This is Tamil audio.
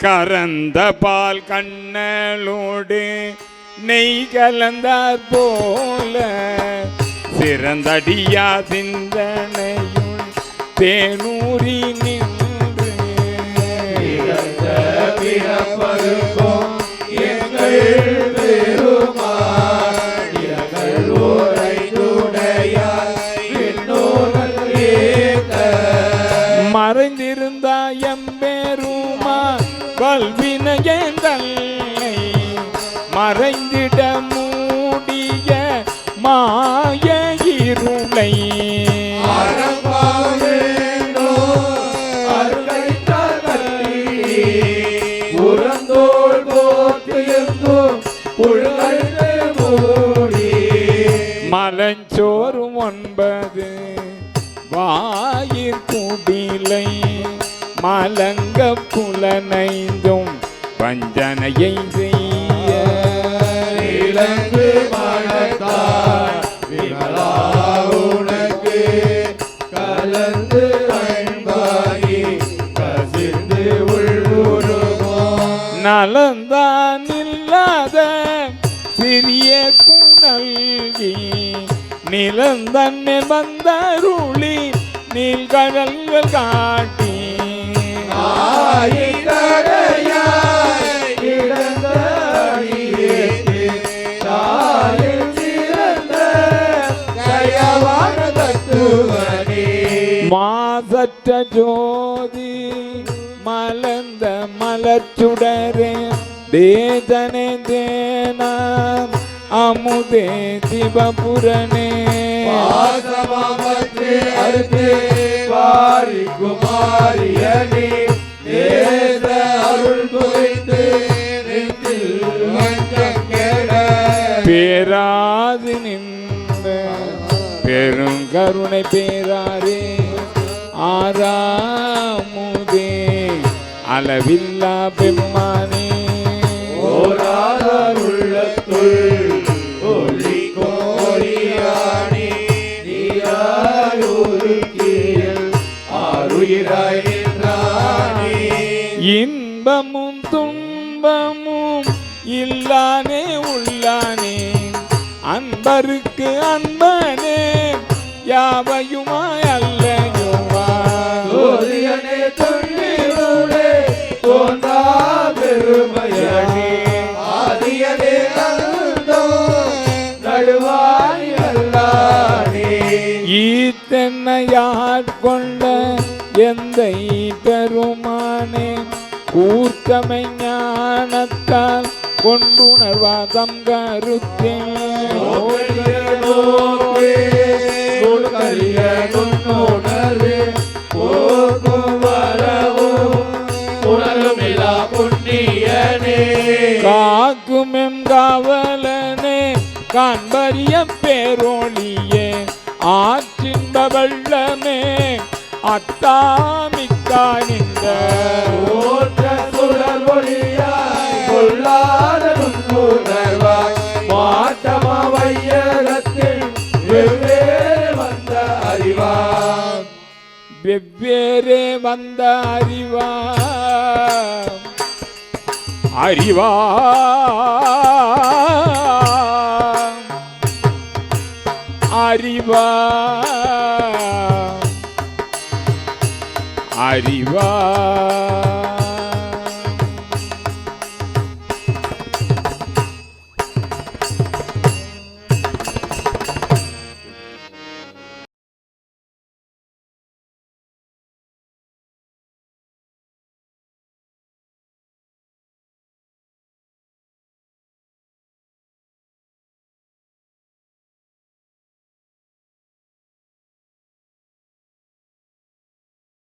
கரந்த பால் கண்ணலோடு நெய் கலந்தார் போல சிறந்தடியா சிந்தனையும் தேனூரி நின்று. பிறப்பருக்கும் எங்கள் பெருமாள் மறைந்திட மூடிய மாய இருளை. மலஞ்சோறும் ஒன்பது வாயிற் குடிலை. மலங்க புலனைந்தும் வஞ்சனையை இளங்கு மனத்தார் விமலா உனக்கு கலந்து அன்பாகி கசிந்து உள்வுருவோம் நலந்தான் இல்லாத சிறிய புனல்கி நிலந்தன்னை வந்தருளி நீள்கடல்கள் காட்டி. ஆயிரடையாய் மாசற்ற ஜோதி மலர்ந்த மலச்சுடரே தேதனே தேனாம் அமுதே சிவபுரனே. வாசமாமத்து அறுத்து வாரி குமாரியனே. தேச அருள் புரிந்து நெஞ்சில் வஞ்சம் கெட. பேராது நின்ற பெருங்கருணை பேராரே. ஆறாமுதே. அளவில்லா பெம்மானே. உள்ளத்துள் ஒளி கீழ் ஆறுயிராய் இன்பமும் துன்பமும் இல்லானே உள்ளானே. அன்பருக்கு அன்பனே யாவையுமாய் ஈத்தென்னையாட்கொண்ட எந்தை பெருமானே கூர்க்கமை ஞானத்தால் கொண்டுணர்வாதம் கருத்தே காக்குமெம் காவலனே காண்பரிய பேரொழியே ஆற்றின்ப வெள்ளமே அத்தாமிக்கா நின்ற வெவ்வேறே வந்த அறிவா அறிவா Arriba.